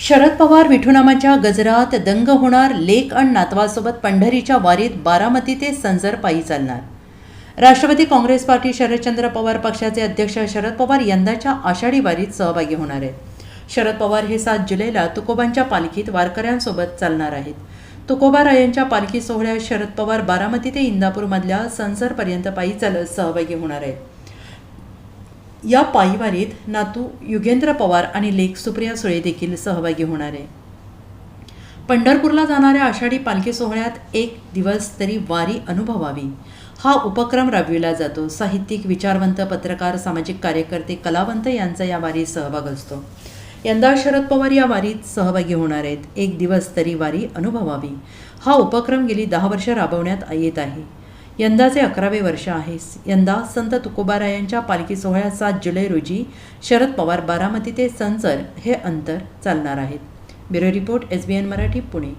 शरद पवार विठुनामाच्या गजरात दंग होणार लेक आणि नातवासोबत पंढरीच्या वारीत बारामती ते संजर पायी चालणार. राष्ट्रवादी काँग्रेस पार्टी शरदचंद्र पवार पक्षाचे अध्यक्ष शरद पवार यंदाच्या आषाढी वारीत सहभागी होणार आहेत. शरद पवार हे सात जुलैला तुकोबांच्या पालखीत वारकऱ्यांसोबत चालणार आहेत. तुकोबा रायांच्या पालखी सोहळ्यात शरद पवार बारामती ते इंदापूरमधल्या संसरपर्यंत पायी चालत सहभागी होणार आहेत. या पायीवारीत नातू युगेंद्र पवार आणि लेख सुप्रिया सुळे देखील सहभागी होणार आहे. पंढरपूरला जाणाऱ्या आषाढी पालखी सोहळ्यात एक दिवस तरी वारी अनुभवावी. हा उपक्रम राबविला जातो. साहित्यिक विचारवंत पत्रकार सामाजिक कार्यकर्ते कलावंत यांचा या वारीत सहभाग असतो. यंदा शरद पवार या वारीत सहभागी होणार आहेत. एक दिवस तरी वारी अनुभवावी. हा उपक्रम गेली दहा वर्ष राबवण्यात येत आहे. यंदाचे अकरावे वर्ष आहे. यंदा संत तुकोबारायांच्या पालखी सोहळ्यात सात जुलै रोजी शरद पवार बारामती ते संचर हे अंतर चालणार आहेत bureau report S B N Marathi Pune.